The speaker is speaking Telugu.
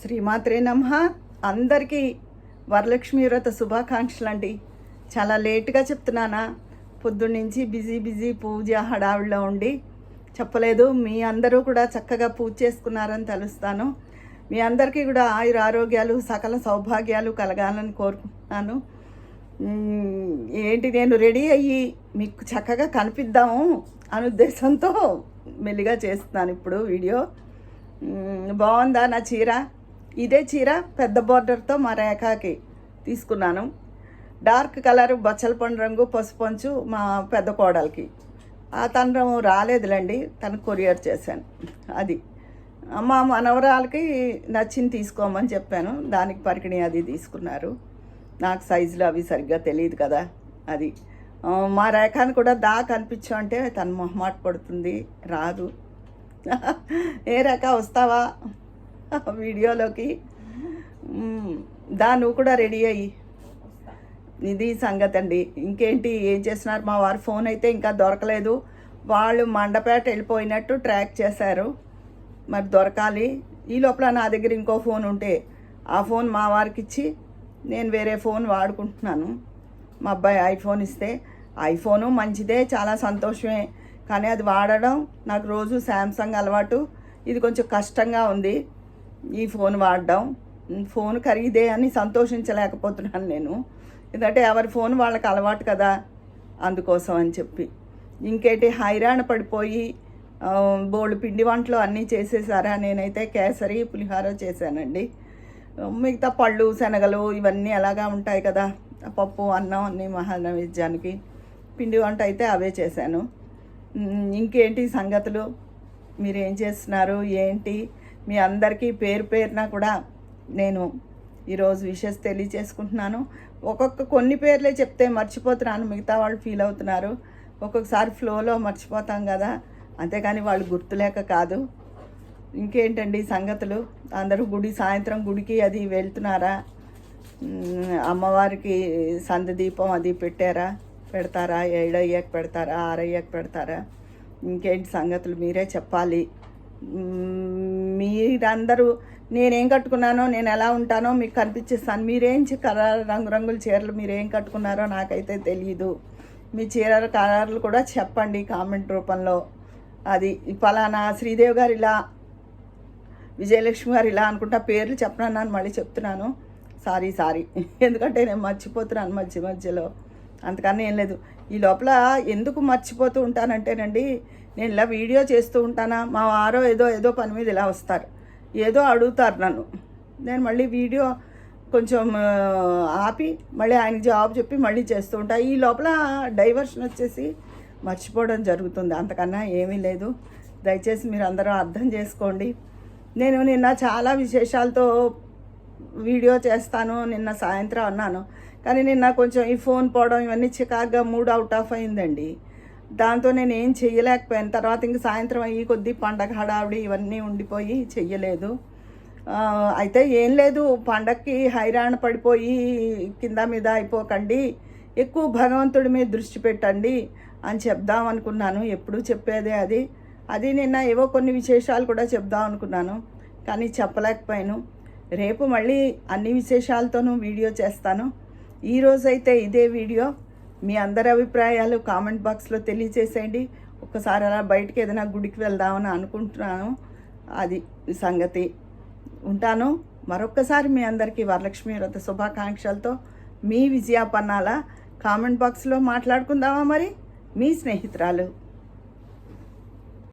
శ్రీమాత్రే నమ. అందరికీ వరలక్ష్మి వ్రత శుభాకాంక్షలు అండి చాలా లేట్గా చెప్తున్నానా? పొద్దున్నుంచి బిజీ బిజీ పూజ హడావిడిలో ఉండి. చెప్పలేదు మీ అందరూ కూడా చక్కగా పూజ చేసుకున్నారని తెలుస్తాను. మీ అందరికీ కూడా ఆయుర ఆరోగ్యాలు సకల సౌభాగ్యాలు కలగాలని కోరుకుంటున్నాను. ఏంటి నేను రెడీ అయ్యి మీకు చక్కగా కనిపిద్దాము అని ఉద్దేశంతో మెల్లిగా చేస్తున్నాను ఇప్పుడు వీడియో. బాగుందా నా చీర? ఇదే చీర పెద్ద బార్డర్తో మా రేఖకి తీసుకున్నాను. డార్క్ కలర్ బచ్చలపండు రంగు పసుపంచు మా పెద్ద కోడలికి. ఆ తను రాలేదులేండి తను కొరియర్ చేశాను. అది. మా మనవరాలకి నచ్చింది తీసుకోమని చెప్పాను. దానికి పరికిణి అది తీసుకున్నారు. నాకు సైజులు అవి సరిగ్గా తెలియదు కదా అది. మా రేఖాని కూడా దా కనిపించు అంటే తను మొహమాట పడుతుంది రాదు. ఏ రేఖ వస్తావా? వీడియోలోకి. దా నువ్వు కూడా రెడీ అయ్యి. ఇది సంగతి అండి ఇంకేంటి ఏం చేస్తున్నారు? మా వారి ఫోన్ అయితే ఇంకా దొరకలేదు. వాళ్ళు మండపేట వెళ్ళిపోయినట్టు ట్రాక్ చేశారు. మరి దొరకాలి. ఈ లోపల నా దగ్గర ఇంకో ఫోన్ ఉంటే ఆ ఫోన్ మా వారికి ఇచ్చి నేను వేరే ఫోన్ వాడుకుంటున్నాను. మా అబ్బాయి ఐఫోన్ ఇస్తే. ఐఫోను మంచిదే చాలా సంతోషమే. కానీ అది వాడడం నాకు రోజు శాంసంగ్ అలవాటు. ఇది కొంచెం కష్టంగా ఉంది. ఈ ఫోన్ వాడడం. ఫోన్ ఖరీదే అని సంతోషించలేకపోతున్నాను నేను. ఎందుకంటే ఎవరి ఫోన్ వాళ్ళకి అలవాటు కదా అందుకోసం అని చెప్పి. ఇంకేంటి హైరాణ పడిపోయి బోళ్ళు పిండి వంటలు అన్నీ చేసేసారా? నేనైతే కేసరి పులిహోర చేశానండి. మిగతా పళ్ళు శనగలు ఇవన్నీ ఎలాగా ఉంటాయి కదా? పప్పు అన్నం అన్ని మహానైవేద్యానికి పిండి వంట అయితే అవే చేశాను. ఇంకేంటి సంగతులు? మీరు ఏం చేస్తున్నారు? ఏంటి? మీ అందరికీ పేరు పేరున కూడా నేను ఈరోజు విషెస్ తెలియచేసుకుంటున్నాను. ఒక్కొక్క కొన్ని పేర్లే చెప్తే మర్చిపోతున్నాను మిగతా వాళ్ళు ఫీల్ అవుతున్నారు. ఒక్కొక్కసారి ఫ్లోలో మర్చిపోతాం కదా అంతేకాని వాళ్ళు గుర్తులేక కాదు. ఇంకేంటండి సంగతులు? అందరూ గుడి సాయంత్రం గుడికి అది వెళ్తున్నారా? అమ్మవారికి సంద దీపం అది పెట్టారా? పెడతారా? ఏడయ్యాక పెడతారా? ఆరయ్యాక పెడతారా? ఇంకేంటి సంగతులు? మీరే చెప్పాలి. మీరందరూ నేనేం కట్టుకున్నానో నేను ఎలా ఉంటానో మీకు కనిపించేస్తాను మీరేం కలర్ రంగురంగుల చీరలు మీరేం కట్టుకున్నారో నాకైతే తెలియదు మీ చీరల కలర్లు కూడా చెప్పండి కామెంట్ రూపంలో. అది ఫలానా పలానా శ్రీదేవి గారు ఇలా విజయలక్ష్మి గారు ఇలా అనుకుంటా పేర్లు చెప్పనన్నాను మళ్ళీ చెప్తున్నాను. Sorry sorry. ఎందుకంటే నేను మర్చిపోతున్నాను మధ్య మధ్యలో. అంతకన్నా ఏం లేదు. ఈ లోపల ఎందుకు మర్చిపోతూ ఉంటానంటేనండి నేను ఇలా వీడియో చేస్తూ ఉంటానా? మా వారో ఏదో ఏదో పని మీద ఇలా వస్తారు. ఏదో అడుగుతారు నన్ను. నేను మళ్ళీ వీడియో కొంచెం ఆపి మళ్ళీ ఆయనకి జాబ్ చెప్పి మళ్ళీ చేస్తూ ఉంటా. ఈ లోపల డైవర్షన్ వచ్చేసి మర్చిపోవడం జరుగుతుంది. అంతకన్నా ఏమీ లేదు. దయచేసి మీరు అందరూ అర్థం చేసుకోండి. నేను నిన్న చాలా విశేషాలతో వీడియో చేస్తాను. నిన్న సాయంత్రం అన్నాను. కానీ నిన్న కొంచెం ఈ ఫోన్ పోవడం ఇవన్నీ చికాగ్గా మూడ్ అవుట్ ఆఫ్ అయిందండి. దాంతో నేను ఏం చెయ్యలేకపోయాను. తర్వాత ఇంక సాయంత్రం అయ్యి కొద్దీ పండగ హడావిడి ఇవన్నీ ఉండిపోయి చెయ్యలేదు. అయితే ఏం లేదు పండక్కి హైరాణ పడిపోయి కింద మీద అయిపోకండి ఎక్కువ భగవంతుడి మీద దృష్టి పెట్టండి అని చెప్దాం అనుకున్నాను. ఎప్పుడూ చెప్పేదే అది. అది నిన్న ఏవో కొన్ని విశేషాలు కూడా చెప్దాం అనుకున్నాను కానీ చెప్పలేకపోయాను. రేపు మళ్ళీ అన్ని విశేషాలతోనూ వీడియో చేస్తాను. ఈరోజైతే ఇదే వీడియో. మీ అందరి అభిప్రాయాలు కామెంట్ బాక్స్లో తెలియచేసేయండి. ఒక్కసారి అలా బయటకి ఏదైనా గుడికి వెళ్దామని అనుకుంటున్నాను. అది సంగతి. ఉంటాను. మరొక్కసారి మీ అందరికీ వరలక్ష్మి వ్రత శుభాకాంక్షలతో మీ విజయాపన్నాల కామెంట్ బాక్స్లో మాట్లాడుకుందామా మరి? మీ స్నేహితురాలు.